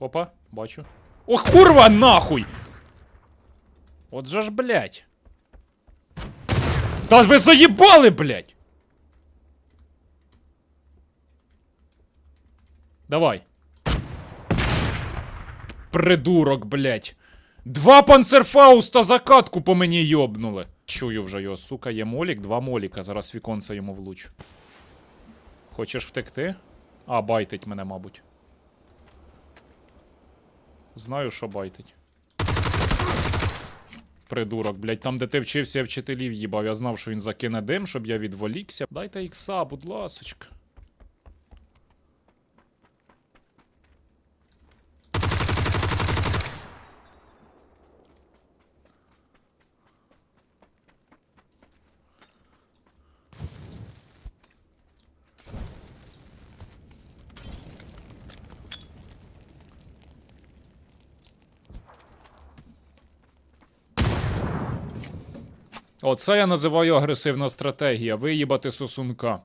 Опа, бачу. Ох, курва, нахуй! От же ж, блядь. Та ви заїбали, блядь! Давай. Придурок, блядь. Два панцерфауста за катку по мені йобнули. Чую вже його, сука, є молік, два моліка. Зараз віконце йому влучу. Хочеш втекти? А, байтить мене, мабуть. Знаю, що байтить. Придурок, блядь, там, де ти вчився, я вчителів їбав. Я знав, що він закине дим, щоб я відволікся. Дайте ікса, будь ласочка. Оце я називаю агресивна стратегія. Виїбати сосунка.